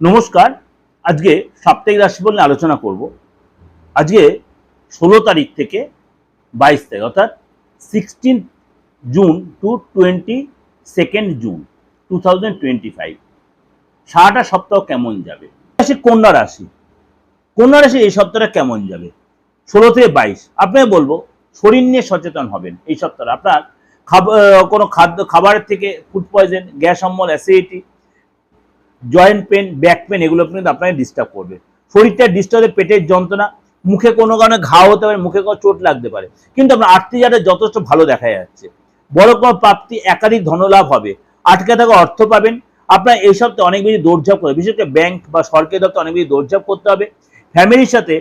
নমস্কার। আজকে সাপ্তাহিক রাশিফল নিয়ে আলোচনা করব। আজকে ষোলো তারিখ থেকে বাইশ তারিখ, অর্থাৎ sixteen June two twenty second June two thousand twenty five সারাটা সপ্তাহ কেমন যাবে? রাশি কন্যা রাশি। কন্যা রাশি এই সপ্তাহটা কেমন যাবে? ষোলো থেকে বাইশ। আপনাকে বলব, শরীর নিয়ে সচেতন হবেন এই সপ্তাহে আপনার খাবার কোনো খাদ্য খাবারের থেকে ফুড পয়জন গ্যাস অম্বল acidity joint pain, back pain, এগুলো কিন্তু আপনাকে ডিস্টার্ব করবে। শরীরটা ডিস্টার্ব পেটের যন্ত্রণা, মুখে কোনো কারণে ঘাও হতে পারে, মুখে কোনো চোট লাগতে পারে। কিন্তু আপনার আর্থিক জায়গাটা যথেষ্ট ভালো দেখা যাচ্ছে। বড় কোনো প্রাপ্তি, একাধিক ধনলাভ হবে। আটকে থাকা অর্থ পাবেন। আপনার এই সপ্তাহে অনেক বেশি দৌড়ঝাঁপ করবে বিশেষ করে ব্যাংক বা সরকারি দপ্তর অনেক বেশি দৌড়ঝাঁপ করতে হবে। ফ্যামিলির সাথে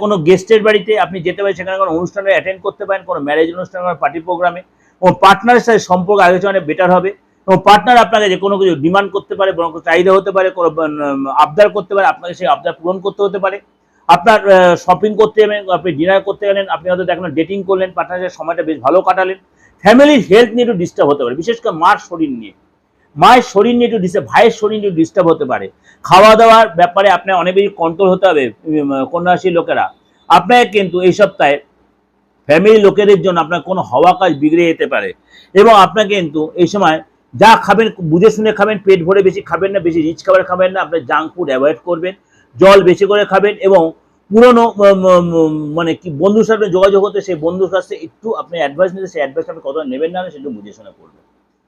কোনো গেস্টের বাড়িতে আপনি যেতে পারেন, সেখানে কোনো অনুষ্ঠানে অ্যাটেন্ড করতে পারেন, কোনো ম্যারেজ অনুষ্ঠান পার্টি প্রোগ্রামে ও পার্টনারের সাথে সম্পর্ক আগে অনেক বেটার হবে। এবং পার্টনার আপনাকে যে কোনো কিছু ডিমান্ড করতে পারে কোনো চাহিদা হতে পারে কোনো আবদার করতে পারে আপনাকে সেই আবদার পূরণ করতে হতে পারে। আপনার শপিং করতে গেলেন আপনি ডিনার করতে গেলেন আপনি হয়তো দেখলেন ডেটিং করলেন পার্টনারের সময়টা বেশ ভালো কাটালেন। ফ্যামিলির হেলথ নিয়ে একটু ডিস্টার্ব হতে পারে বিশেষ করে মার শরীর নিয়ে। মায়ের শরীর নিয়ে একটু ডিস্টার্ব ভাইয়ের শরীর নিয়ে ডিস্টার্ব হতে পারে। খাওয়া দাওয়ার ব্যাপারে আপনার অনেক বেশি কন্ট্রোল হতে হবে উম, কন্যা রাশির লোকেরা। আপনাকে কিন্তু এই সপ্তাহে ফ্যামিলি লোকেদের জন্য আপনার কোনো হওয়া কাজ বিগড়ে যেতে পারে। এবং আপনাকে কিন্তু এই সময় যা খাবেন, বুঝে শুনে খাবেন, পেট ভরে বেশি খাবেন না, বেশি রিচ খাবার খাবেন না আপনার জাঙ্ক ফুড অ্যাভয়েড করবেন, জল বেশি করে খাবেন এবং পুরনো মানে কি বন্ধুর সাথে যোগাযোগ হতে, সেই বন্ধুর সাথে একটু আপনি অ্যাডভাইস নিতে, সেই অ্যাডভাইস আপনি কতটা নেবেন না, সেটা বুঝে শুনে করবেন।